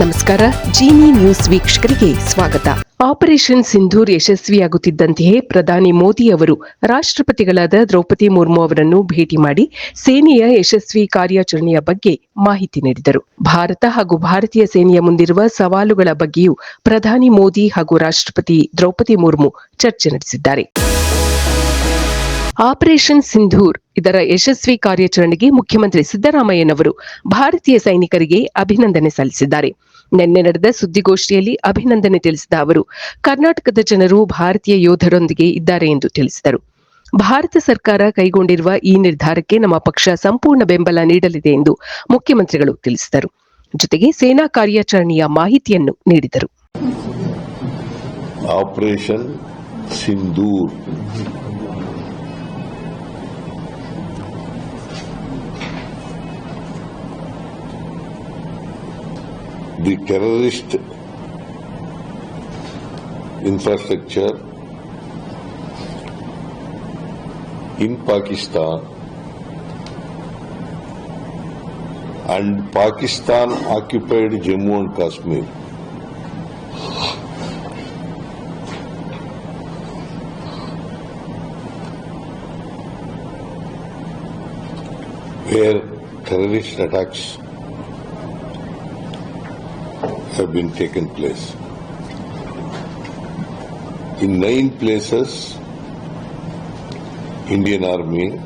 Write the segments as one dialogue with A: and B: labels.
A: ನಮಸ್ಕಾರ, ಜೀನಿ ನ್ಯೂಸ್ ವೀಕ್ಷಕರಿಗೆ ಸ್ವಾಗತ. ಆಪರೇಷನ್ ಸಿಂಧೂರ್ ಯಶಸ್ವಿಯಾಗುತ್ತಿದ್ದಂತೆಯೇ ಪ್ರಧಾನಿ ಮೋದಿ ಅವರು ರಾಷ್ಟ್ರಪತಿಗಳಾದ ದ್ರೌಪದಿ ಮುರ್ಮು ಅವರನ್ನು ಭೇಟಿ ಮಾಡಿ ಸೇನೆಯ ಯಶಸ್ವಿ ಕಾರ್ಯಾಚರಣೆಯ ಬಗ್ಗೆ ಮಾಹಿತಿ ನೀಡಿದರು. ಭಾರತ ಹಾಗೂ ಭಾರತೀಯ ಸೇನೆಯ ಮುಂದಿರುವ ಸವಾಲುಗಳ ಬಗ್ಗೆಯೂ ಪ್ರಧಾನಿ ಮೋದಿ ಹಾಗೂ ರಾಷ್ಟ್ರಪತಿ ದ್ರೌಪದಿ ಮುರ್ಮು ಚರ್ಚೆ ನಡೆಸಿದ್ದಾರೆ. ಆಪರೇಷನ್ ಸಿಂಧೂರ್, ಇದರ ಯಶಸ್ವಿ ಕಾರ್ಯಾಚರಣೆಗೆ ಮುಖ್ಯಮಂತ್ರಿ ಸಿದ್ದರಾಮಯ್ಯನವರು ಭಾರತೀಯ ಸೈನಿಕರಿಗೆ ಅಭಿನಂದನೆ ಸಲ್ಲಿಸಿದ್ದಾರೆ. ನಿನ್ನೆ ನಡೆದ ಸುದ್ದಿಗೋಷ್ಠಿಯಲ್ಲಿ ಅಭಿನಂದನೆ ತಿಳಿಸಿದ ಅವರು, ಕರ್ನಾಟಕದ ಜನರು ಭಾರತೀಯ ಯೋಧರೊಂದಿಗೆ ಇದ್ದಾರೆ ಎಂದು ತಿಳಿಸಿದರು. ಭಾರತ ಸರ್ಕಾರ ಕೈಗೊಂಡಿರುವ ಈ ನಿರ್ಧಾರಕ್ಕೆ ನಮ್ಮ ಪಕ್ಷ ಸಂಪೂರ್ಣ ಬೆಂಬಲ ನೀಡಲಿದೆ ಎಂದು ಮುಖ್ಯಮಂತ್ರಿಗಳು ತಿಳಿಸಿದರು. ಜೊತೆಗೆ ಸೇನಾ ಕಾರ್ಯಾಚರಣೆಯ ಮಾಹಿತಿಯನ್ನು ನೀಡಿದರು.
B: Operation Sindoor the terrorist infrastructure in Pakistan and Pakistan occupied Jammu and Kashmir. Where terrorist attacks have been taken place. In nine places, Indian Army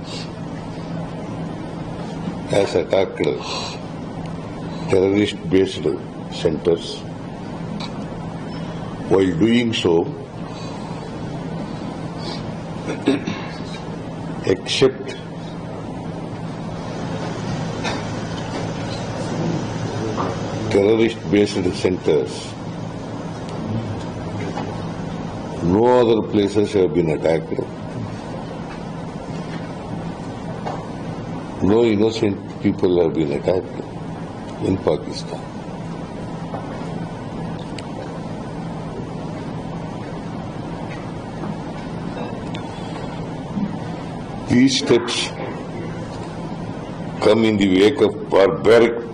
B: has attacked terrorist-based centers. While doing so, except terrorist-based centers, no other places have been attacked. No innocent people have been attacked in Pakistan. These steps come in the wake of barbaric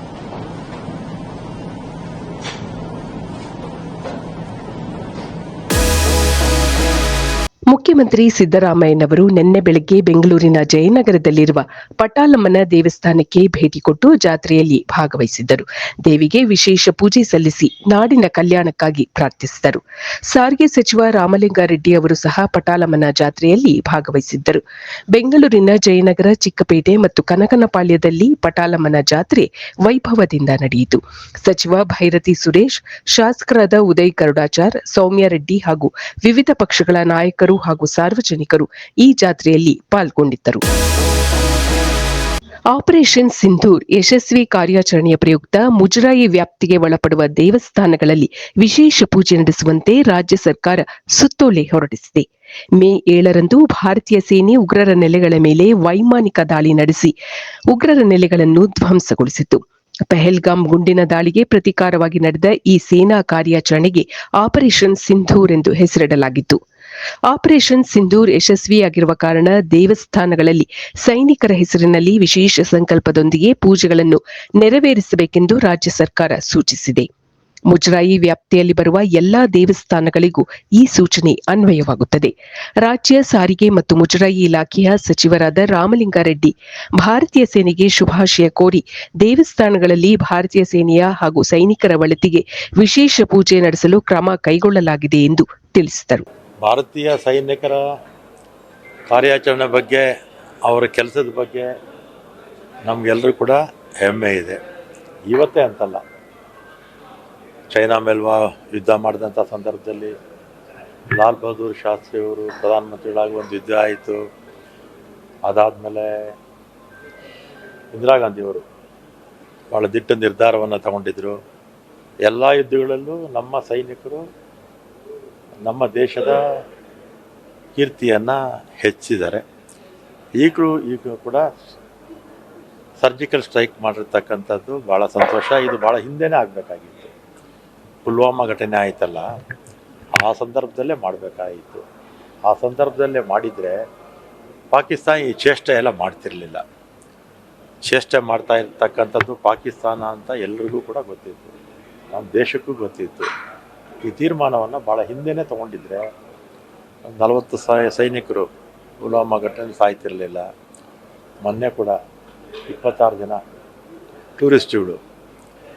A: ಮುಖ್ಯಮಂತ್ರಿ ಸಿದ್ದರಾಮಯ್ಯನವರು ನಿನ್ನೆ ಬೆಳಗ್ಗೆ ಬೆಂಗಳೂರಿನ ಜಯನಗರದಲ್ಲಿರುವ ಪಟಾಲಮ್ಮನ ದೇವಸ್ಥಾನಕ್ಕೆ ಭೇಟಿ ಕೊಟ್ಟು ಜಾತ್ರೆಯಲ್ಲಿ ಭಾಗವಹಿಸಿದ್ದರು. ದೇವಿಗೆ ವಿಶೇಷ ಪೂಜೆ ಸಲ್ಲಿಸಿ ನಾಡಿನ ಕಲ್ಯಾಣಕ್ಕಾಗಿ ಪ್ರಾರ್ಥಿಸಿದರು. ಸಾರಿಗೆ ಸಚಿವ ರಾಮಲಿಂಗಾರೆಡ್ಡಿ ಅವರು ಸಹ ಪಟಾಲಮ್ಮನ ಜಾತ್ರೆಯಲ್ಲಿ ಭಾಗವಹಿಸಿದ್ದರು. ಬೆಂಗಳೂರಿನ ಜಯನಗರ, ಚಿಕ್ಕಪೇಟೆ ಮತ್ತು ಕನಕನಪಾಳ್ಯದಲ್ಲಿ ಪಟಾಲಮ್ಮನ ಜಾತ್ರೆ ವೈಭವದಿಂದ ನಡೆಯಿತು. ಸಚಿವ ಭೈರತಿ ಸುರೇಶ್, ಶಾಸಕರಾದ ಉದಯ್ ಕರುಡಾಚಾರ್ ಸೌಮ್ಯ ರೆಡ್ಡಿ ಹಾಗೂ ವಿವಿಧ ಪಕ್ಷಗಳ ನಾಯಕರು ಹಾಗೂ ಸಾರ್ವಜನಿಕರು ಈ ಜಾತ್ರೆಯಲ್ಲಿ ಪಾಲ್ಗೊಂಡಿದ್ದರು. ಆಪರೇಷನ್ ಸಿಂಧೂರ್ ಯಶಸ್ವಿ ಕಾರ್ಯಾಚರಣೆಯ ಪ್ರಯುಕ್ತ ಮುಜರಾಯಿ ವ್ಯಾಪ್ತಿಗೆ ಒಳಪಡುವ ದೇವಸ್ಥಾನಗಳಲ್ಲಿ ವಿಶೇಷ ಪೂಜೆ ನಡೆಸುವಂತೆ ರಾಜ್ಯ ಸರ್ಕಾರ ಸುತ್ತೋಲೆ ಹೊರಡಿಸಿದೆ. ಮೇ ಏಳರಂದು ಭಾರತೀಯ ಸೇನೆ ಉಗ್ರರ ನೆಲೆಗಳ ಮೇಲೆ ವೈಮಾನಿಕ ದಾಳಿ ನಡೆಸಿ ಉಗ್ರರ ನೆಲೆಗಳನ್ನು ಧ್ವಂಸಗೊಳಿಸಿತು ಪೆಹಲ್ಗಾಮ್ ಗುಂಡಿನ ದಾಳಿಗೆ ಪ್ರತೀಕಾರವಾಗಿ ನಡೆದ ಈ ಸೇನಾ ಕಾರ್ಯಾಚರಣೆಗೆ ಆಪರೇಷನ್ ಸಿಂಧೂರ್ ಎಂದು ಹೆಸರಿಡಲಾಗಿತ್ತು. ಆಪರೇಷನ್ ಸಿಂಧೂರ್ ಯಶಸ್ವಿಯಾಗಿರುವ ಕಾರಣ ದೇವಸ್ಥಾನಗಳಲ್ಲಿ ಸೈನಿಕರ ಹೆಸರಿನಲ್ಲಿ ವಿಶೇಷ ಸಂಕಲ್ಪದೊಂದಿಗೆ ಪೂಜೆಗಳನ್ನು ನೆರವೇರಿಸಬೇಕೆಂದು ರಾಜ್ಯ ಸರ್ಕಾರ ಸೂಚಿಸಿದೆ. ಮುಜರಾಯಿ ವ್ಯಾಪ್ತಿಯಲ್ಲಿ ಬರುವ ಎಲ್ಲಾ ದೇವಸ್ಥಾನಗಳಿಗೂ ಈ ಸೂಚನೆ ಅನ್ವಯವಾಗುತ್ತದೆ. ರಾಜ್ಯ ಸಾರಿಗೆ ಮತ್ತು ಮುಜರಾಯಿ ಇಲಾಖೆಯ ಸಚಿವರಾದ ರಾಮಲಿಂಗಾರೆಡ್ಡಿ ಭಾರತೀಯ ಸೇನೆಗೆ ಶುಭಾಶಯ ಕೋರಿ ದೇವಸ್ಥಾನಗಳಲ್ಲಿ ಭಾರತೀಯ ಸೇನೆಯ ಹಾಗೂ ಸೈನಿಕರ ಒಳಿತಿಗೆ ವಿಶೇಷ ಪೂಜೆ ನಡೆಸಲು ಕ್ರಮ ಕೈಗೊಳ್ಳಲಾಗಿದೆ ಎಂದು ತಿಳಿಸಿದರು.
C: ಭಾರತೀಯ ಸೈನಿಕರ ಕಾರ್ಯಾಚರಣೆ ಬಗ್ಗೆ, ಅವರ ಕೆಲಸದ ಬಗ್ಗೆ ನಮಗೆಲ್ಲರೂ ಕೂಡ ಹೆಮ್ಮೆ ಇದೆ. ಇವತ್ತೇ ಅಂತಲ್ಲ. ಚೈನಾ ಮೇಲ್ವಾ ಯುದ್ಧ ಮಾಡಿದಂಥ ಸಂದರ್ಭದಲ್ಲಿ ಲಾಲ್ ಬಹದ್ದೂರ್ ಶಾಸ್ತ್ರಿಯವರು ಪ್ರಧಾನಮಂತ್ರಿಗಳಾಗಿ ಒಂದು ಯುದ್ಧ ಆಯಿತು. ಅದಾದಮೇಲೆ ಇಂದಿರಾ ಗಾಂಧಿಯವರು ಭಾಳ ದಿಟ್ಟ ನಿರ್ಧಾರವನ್ನು ತಗೊಂಡಿದ್ದರು ಎಲ್ಲ ಯುದ್ಧಗಳಲ್ಲೂ ನಮ್ಮ ಸೈನಿಕರು ನಮ್ಮ ದೇಶದ ಕೀರ್ತಿಯನ್ನು ಹೆಚ್ಚಿದ್ದಾರೆ. ಈಗಲೂ ಈಗ ಕೂಡ ಸರ್ಜಿಕಲ್ ಸ್ಟ್ರೈಕ್ ಮಾಡಿರ್ತಕ್ಕಂಥದ್ದು ಭಾಳ ಸಂತೋಷ. ಇದು ಭಾಳ ಹಿಂದೆನೇ ಆಗಬೇಕಾಗಿತ್ತು. ಪುಲ್ವಾಮಾ ಘಟನೆ ಆಯಿತಲ್ಲ, ಆ ಸಂದರ್ಭದಲ್ಲೇ ಮಾಡಬೇಕಾಗಿತ್ತು. ಆ ಸಂದರ್ಭದಲ್ಲೇ ಮಾಡಿದರೆ ಪಾಕಿಸ್ತಾನ ಈ ಚೇಷ್ಟೆ ಎಲ್ಲ ಮಾಡ್ತಿರಲಿಲ್ಲ. ಚೇಷ್ಟೆ ಮಾಡ್ತಾ ಇರ್ತಕ್ಕಂಥದ್ದು ಪಾಕಿಸ್ತಾನ ಅಂತ ಎಲ್ರಿಗೂ ಕೂಡ ಗೊತ್ತಿತ್ತು. ನಮ್ಮ ದೇಶಕ್ಕೂ ಗೊತ್ತಿತ್ತು. ಈ ತೀರ್ಮಾನವನ್ನು ಭಾಳ ಹಿಂದೆನೇ ತೊಗೊಂಡಿದ್ರೆ ನಲವತ್ತು ಸೈನಿಕರು ಪುಲ್ವಾಮಾ ಘಟನೆ ಸಾಯ್ತಿರಲಿಲ್ಲ. ಮೊನ್ನೆ ಕೂಡ ಇಪ್ಪತ್ತಾರು ಜನ ಟೂರಿಸ್ಟ್ಗಳು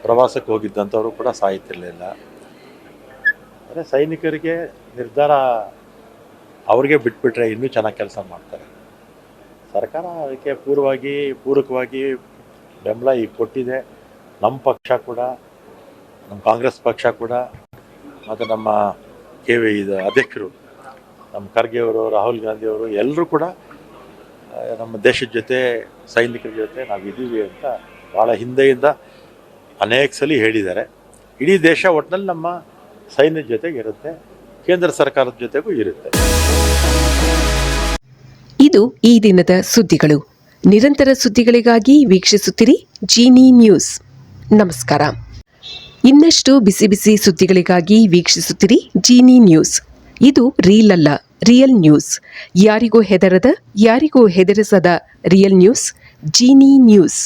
C: ಪ್ರವಾಸಕ್ಕೆ ಹೋಗಿದ್ದಂಥವರು ಕೂಡ ಸಾಯ್ತಿರಲಿಲ್ಲ. ಅಂದರೆ ಸೈನಿಕರಿಗೆ ನಿರ್ಧಾರ ಅವ್ರಿಗೆ ಬಿಟ್ಬಿಟ್ರೆ ಇನ್ನೂ ಚೆನ್ನಾಗಿ ಕೆಲಸ ಮಾಡ್ತಾರೆ. ಸರ್ಕಾರ ಅದಕ್ಕೆ ಪೂರ್ವವಾಗಿ ಪೂರಕವಾಗಿ ಬೆಂಬಲ ಈಗ ಕೊಟ್ಟಿದೆ. ನಮ್ಮ ಪಕ್ಷ ಕೂಡ ನಮ್ಮ ಕಾಂಗ್ರೆಸ್ ಪಕ್ಷ ಕೂಡ ಮತ್ತು ನಮ್ಮ ಕೆ ವಿ ಇದು ಅಧ್ಯಕ್ಷರು, ನಮ್ಮ ಖರ್ಗೆಯವರು, ರಾಹುಲ್ ಗಾಂಧಿ ಅವರು ಎಲ್ಲರೂ ಕೂಡ ನಮ್ಮ ದೇಶದ ಜೊತೆ, ಸೈನಿಕರ ಜೊತೆ ನಾವು ಇದ್ದೀವಿ ಅಂತ ಭಾಳ ಹಿಂದೆಯಿಂದ ಅನೇಕ ಸಲ ಹೇಳಿದ್ದಾರೆ. ಇಡೀ ದೇಶ ಒಟ್ಟಿನಲ್ಲಿ ನಮ್ಮ ಸೈನ್ಯದ ಜೊತೆಗೆ ಇರುತ್ತೆ, ಕೇಂದ್ರ ಸರ್ಕಾರದ ಜೊತೆಗೂ ಇರುತ್ತೆ.
A: ಇದು ಈ ದಿನದ ಸುದ್ದಿಗಳು. ನಿರಂತರ ಸುದ್ದಿಗಳಿಗಾಗಿ ವೀಕ್ಷಿಸುತ್ತಿರಿ ಜೀನಿ ನ್ಯೂಸ್ ನಮಸ್ಕಾರ. ಇನ್ನಷ್ಟು ಬಿಸಿ ಬಿಸಿ ಸುದ್ದಿಗಳಿಗಾಗಿ ವೀಕ್ಷಿಸುತ್ತಿರಿ ಜೀನಿ ನ್ಯೂಸ್. ಇದು ರೀಲ್ ಅಲ್ಲ ರಿಯಲ್ ನ್ಯೂಸ್ ಯಾರಿಗೂ ಹೆದರದ, ಯಾರಿಗೂ ಹೆದರಿಸದ ರಿಯಲ್ ನ್ಯೂಸ್ ಜೀನಿ ನ್ಯೂಸ್.